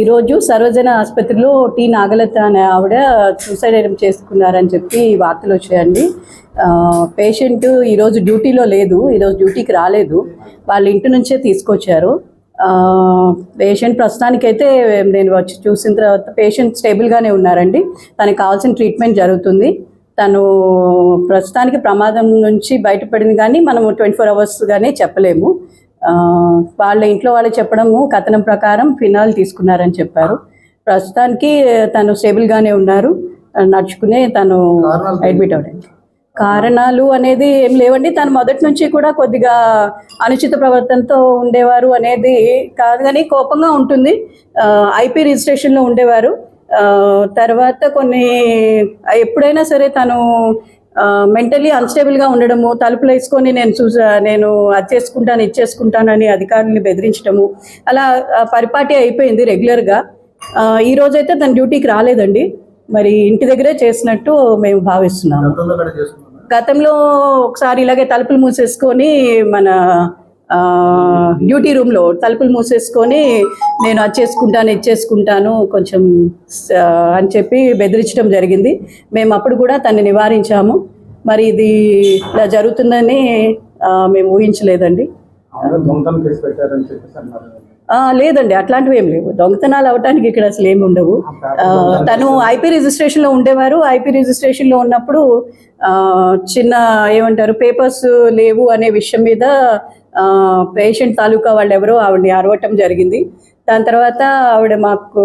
ఈరోజు సర్వజన ఆసుపత్రిలో టి నాగలత అనే ఆవిడ సూసైడ్ ఐటమ్ చేసుకున్నారని చెప్పి వార్తలు వచ్చాయండి. పేషెంట్ ఈరోజు డ్యూటీలో లేదు ఈరోజు డ్యూటీకి రాలేదు. వాళ్ళ ఇంటి నుంచే తీసుకొచ్చారు. పేషెంట్ ప్రస్తుతానికైతే నేను వచ్చి చూసిన తర్వాత పేషెంట్ స్టేబుల్గానే ఉన్నారండి. తనకు కావాల్సిన ట్రీట్మెంట్ జరుగుతుంది. తను ప్రస్తుతానికి ప్రమాదం నుంచి బయటపడింది కానీ మనము ట్వంటీ ఫోర్ అవర్స్గానే చెప్పలేము. వాళ్ళ ఇంట్లో వాళ్ళు చెప్పడము కథనం ప్రకారం ఫినాల్ తీసుకున్నారని చెప్పారు. ప్రస్తుతానికి తను స్టేబుల్గానే ఉన్నారు. నడుచుకునే తను అడ్మిట్ అవ్వడానికి కారణాలు అనేది ఏం లేవండి. తను మొదటి నుంచి కూడా కొద్దిగా అనుచిత ప్రవర్తనతో ఉండేవారు అనేది కాదు కానీ కోపంగా ఉంటుంది. ఐపీ రిజిస్ట్రేషన్లో ఉండేవారు. తర్వాత కొన్ని ఎప్పుడైనా సరే తను మెంటలీ అన్స్టేబుల్గా ఉండడము తలుపులు వేసుకొని నేను చూసా నేను అది చేసుకుంటాను ఇది చేసుకుంటానని అధికారుల్ని బెదిరించడము అలా పరిపాటి అయిపోయింది రెగ్యులర్గా ఈ రోజైతే తన డ్యూటీకి రాలేదండి. మరి ఇంటి దగ్గరే చేసినట్టు మేము భావిస్తున్నాము. గతంలో ఒకసారి ఇలాగే తలుపులు మూసేసుకొని మన డ్యూటీ రూమ్లో తలుపులు మూసేసుకొని నేను అది చేసుకుంటాను ఇది చేసుకుంటాను కొంచెం అని చెప్పి బెదిరించడం జరిగింది. మేము అప్పుడు కూడా తన్ని నివారించాము. మరి ఇది ఇలా జరుగుతుందని మేము ఊహించలేదండి. లేదండి అట్లాంటివి ఏం లేవు. దొంగతనాలు అవటానికి ఇక్కడ అసలు ఏమి ఉండవు. తను ఐపీ రిజిస్ట్రేషన్లో ఉండేవారు. ఐపీ రిజిస్ట్రేషన్లో ఉన్నప్పుడు చిన్న ఏమంటారు పేపర్స్ లేవు అనే విషయం మీద పేషెంట్ తాలూకా వాళ్ళు ఎవరో ఆవిడని అరవటం జరిగింది. దాని తర్వాత ఆవిడ మాకు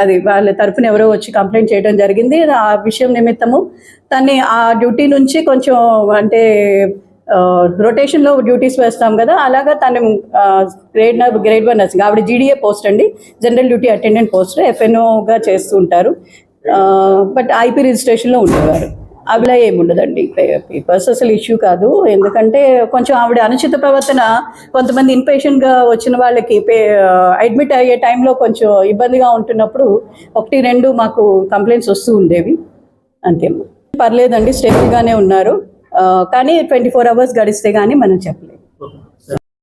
అది వాళ్ళ తరఫున ఎవరో వచ్చి కంప్లైంట్ చేయడం జరిగింది. ఆ విషయం నిమిత్తము తన్ని ఆ డ్యూటీ నుంచి కొంచెం అంటే రొటేషన్లో డ్యూటీస్ వేస్తాం కదా అలాగా తను గ్రేడ్ గ్రేడ్ వన్ నర్సింగ్ ఆవిడ జీడీఏ పోస్ట్ అండి. జనరల్ డ్యూటీ అటెండెంట్ పోస్ట్ ఎఫ్ఎన్ఓగా చేస్తూ ఉంటారు. బట్ ఐపీ రిజిస్ట్రేషన్లో ఉండేవారు. అవిలా ఏముండదండి పేపర్స్ అసలు ఇష్యూ కాదు. ఎందుకంటే కొంచెం ఆవిడ అనుచిత ప్రవర్తన కొంతమంది ఇన్పేషెంట్గా వచ్చిన వాళ్ళకి అడ్మిట్ అయ్యే టైంలో కొంచెం ఇబ్బందిగా ఉంటున్నప్పుడు ఒకటి రెండు మాకు కంప్లైంట్స్ వస్తూ ఉండేవి. అంతేమో పర్లేదండి స్టేబుల్గానే ఉన్నారు. కానీ ట్వంటీ ఫోర్ అవర్స్ గడిస్తే కానీ మనం చెప్పలేము